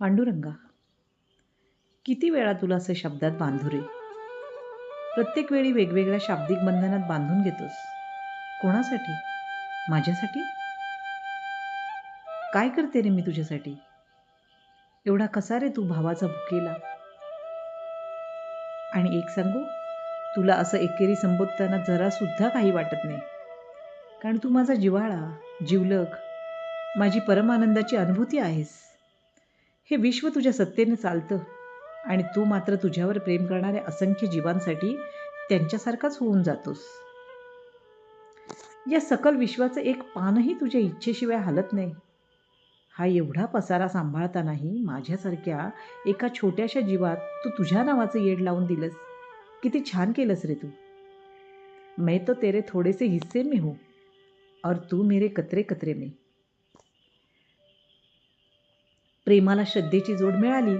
पांडुरंगा किती वेळा तुला असं शब्दात बांधू रे? प्रत्येक वेळी वेगवेगळ्या शाब्दिक बंधनात बांधून घेतोस. कोणासाठी? माझ्यासाठी? काय करते रे मी तुझ्यासाठी? एवढा कसा रे तू भावाचा भुकेला? आणि एक सांगू तुला असं एकेरी संबोधताना जरासुद्धा काही वाटत नाही. कारण तू माझा जिव्हाळा जिवलग माझी परमानंदाची अनुभूती आहेस. हे विश्व तुझ्या सत्तेने चालतं आणि तू मात्र तुझ्यावर प्रेम करणाऱ्या असंख्य जीवांसाठी त्यांच्यासारखाच होऊन जातोस. या सकल विश्वाचं एक पानही तुझ्या इच्छेशिवाय हलत नाही. हा एवढा पसारा सांभाळतानाही माझ्यासारख्या एका छोट्याशा जीवात तू तुझ्या नावाचं येड लावून दिलंस. किती छान केलंस रे तू. मैं तो तेरे थोडे से हिस्से में हूँ और तू मेरे कतरे कतरे में. प्रेमाला श्रद्धेची जोड मिळाली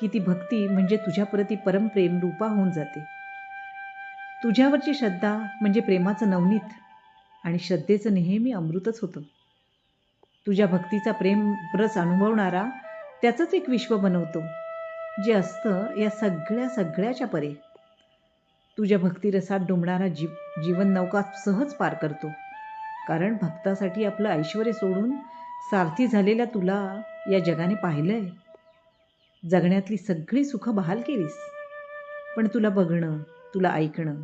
की ती भक्ती म्हणजे तुझ्याप्रती परमप्रेम रूपा होऊन जाते. तुझ्यावरची श्रद्धा म्हणजे प्रेमाचं नवनीत आणि श्रद्धेचं नेहमी अमृतच होतं. तुझ्या भक्तीचा प्रेम रस अनुभवणारा त्याचंच एक विश्व बनवतो जे असतं या सगळ्या सगळ्याच्या परे. तुझ्या भक्तिरसात डुंबणारा जीव जीवन नौका सहज पार करतो कारण भक्तासाठी आपलं ऐश्वर सोडून सारथी झालेल्या तुला या जगाने पाहिलंय. जगण्यातली सगळी सुखं बहाल केलीस. पण तुला बघणं तुला ऐकणं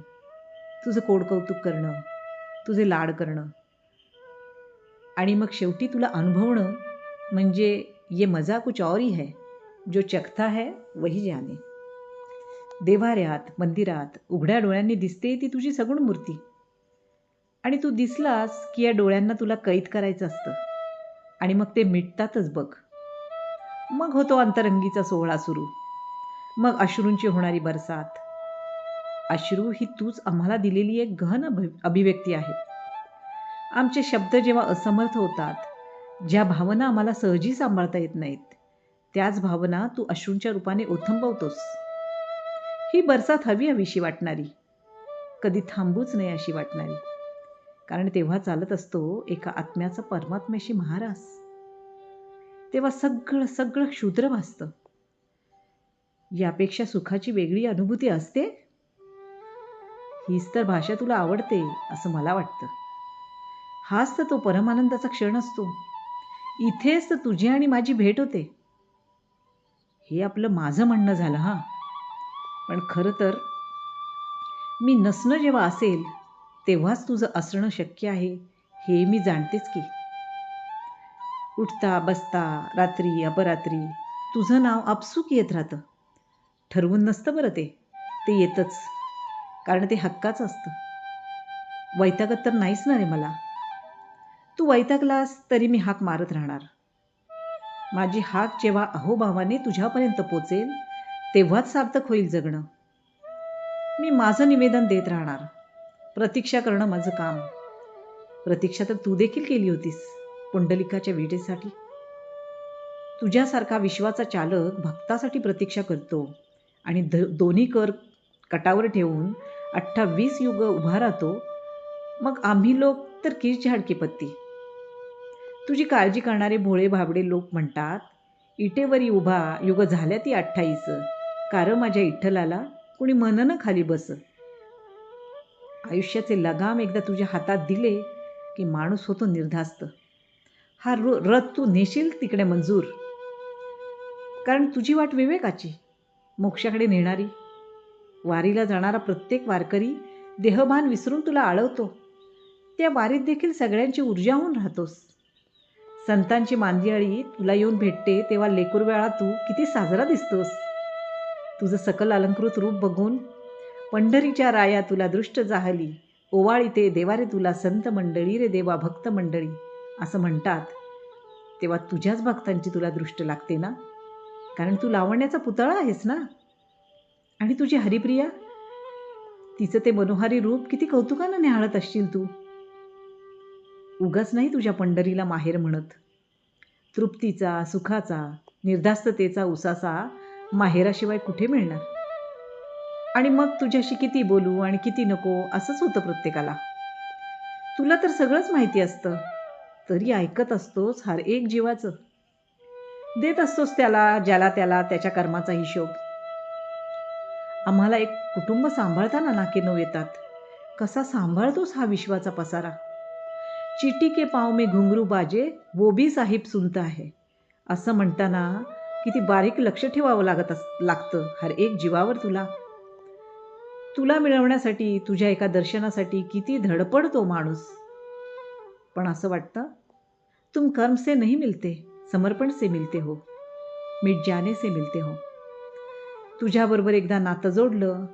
तुझं कोडकौतुक करणं तुझे लाड करणं. आणि मग शेवटी तुला अनुभवणं म्हणजे ये मजा कुछ और ही है जो चखता है वही जाने. देवाऱ्यात मंदिरात उघड्या डोळ्यांनी दिसते ती तुझी सगुण मूर्ती. आणि तू दिसलास की या डोळ्यांना तुला कैद करायचं असतं. आणि मग ते मिटतातच बघ. मग होतो अंतरंगीचा सोहळा सुरू. मग अश्रूंची होणारी बरसात. अश्रू ही तूच आम्हाला दिलेली एक गहन अभि अभिव्यक्ती आहे. आमचे शब्द जेव्हा असमर्थ होतात ज्या भावना आम्हाला सहजी सांभाळता येत नाहीत त्याच भावना तू अश्रूंच्या रूपाने ओथंबवतोस. ही बरसात हवी हवीशी वाटणारी. कधी थांबूच नाही अशी वाटणारी. कारण तेव्हा चालत असतो एका आत्म्याचा परमात्म्याशी महारास. तेव्हा सगळं सगळं क्षुद्र भासतं. यापेक्षा सुखाची वेगळी अनुभूती असते? हीच तर भाषा तुला आवडते असं मला वाटतं. हाच तर तो परमानंदाचा क्षण असतो. इथेच तर तुझी आणि माझी भेट होते. हे आपलं माझं म्हणणं झालं हां. पण खरं तर मी नसणं जेव्हा असेल तेव्हाच तुझं असणं शक्य आहे हे मी जाणतेच की. उठता बसता रात्री अपरात्री तुझं नाव आपसूक येत राहतं. ठरवून नसतं बरं ते. ते येतंच. कारण ते हक्काचं असतं. वैतागत तर नाहीच ना रे मला. तू वैतागलास तरी मी हाक मारत राहणार. माझी हाक जेव्हा अहोभावाने तुझ्यापर्यंत पोचेल तेव्हाच सार्थक होईल जगणं. मी माझं निवेदन देत राहणार. प्रतीक्षा करणं माझं काम. प्रतीक्षा तर तू देखील केली होतीस. पुंडलिकाच्या विडेसाठी? तुझ्यासारखा विश्वाचा चालक भक्तासाठी प्रतीक्षा करतो आणि ध दोन्ही कर कटावर ठेवून अठ्ठावीस युग उभा राहतो मग आम्ही लोक तर किस झाडकी पत्ती? तुझी काळजी करणारे भोळे भाबडे लोक म्हणतात इटेवरी उभा युग झाल्या ती अठ्ठावीस कार माझ्या इठ्ठलाला कुणी मननं खाली बस. आयुष्याचे लगाम एकदा तुझ्या हातात दिले की माणूस होतो निर्धास्त. हा रो रथ तू नेशील तिकडे मंजूर. कारण तुझी वाट विवेकाची मोक्षाकडे नेणारी. वारीला जाणारा प्रत्येक वारकरी देहभान विसरून तुला आळवतो. त्या वारीत देखील सगळ्यांची ऊर्जा होऊन राहतोस. संतांची मांदियाळी तुला येऊन भेटते तेव्हा लेकूरवेळा तू किती साजरा दिसतोस. तुझं सकल अलंकृत रूप बघून पंढरीच्या राया तुला दृष्ट जाहली. ओवाळी ते देवा रे तुला संत मंडळी रे देवा भक्त मंडळी असं म्हणतात. तेव्हा तुझ्याच भक्तांची तुला दृष्ट लागते ना? कारण तू लावण्याचा पुतळा आहेस ना? आणि तुझी हरिप्रिया? तिचं ते मनोहारी रूप किती कौतुकानं निहाळत असशील तू. उगाच नाही तुझ्या पंढरीला माहेर म्हणत. तृप्तीचा सुखाचा निर्धास्ततेचा उसासा माहेराशिवाय कुठे मिळणार? आणि मग तुझ्याशी किती बोलू आणि किती नको असंच होतं प्रत्येकाला. तुला तर सगळंच माहिती असतं. तरी ऐकत असतोच हर एक जीवाचं. देत असतोस त्याला ज्याला त्याला त्याच्या कर्माचा हिशोब. आम्हाला एक कुटुंब सांभाळताना नाके नऊ येतात. कसा सांभाळतोस हा विश्वाचा पसारा? चिटी के पाव मे घुंगरू बाजे वो भी साहिब सुनता आहे असं म्हणताना किती बारीक लक्ष ठेवावं लागत अस लागतं हर एक जीवावर तुला. तुला मिळवण्यासाठी तुझ्या एका दर्शनासाठी किती धडपडतो माणूस. पण असं वाटतं तुम कर्म से नहीं मिलते समर्पण से मिलते हो मिट जाने से मिलते हो. तुझ्याबरोबर एकदा नातं जोडलं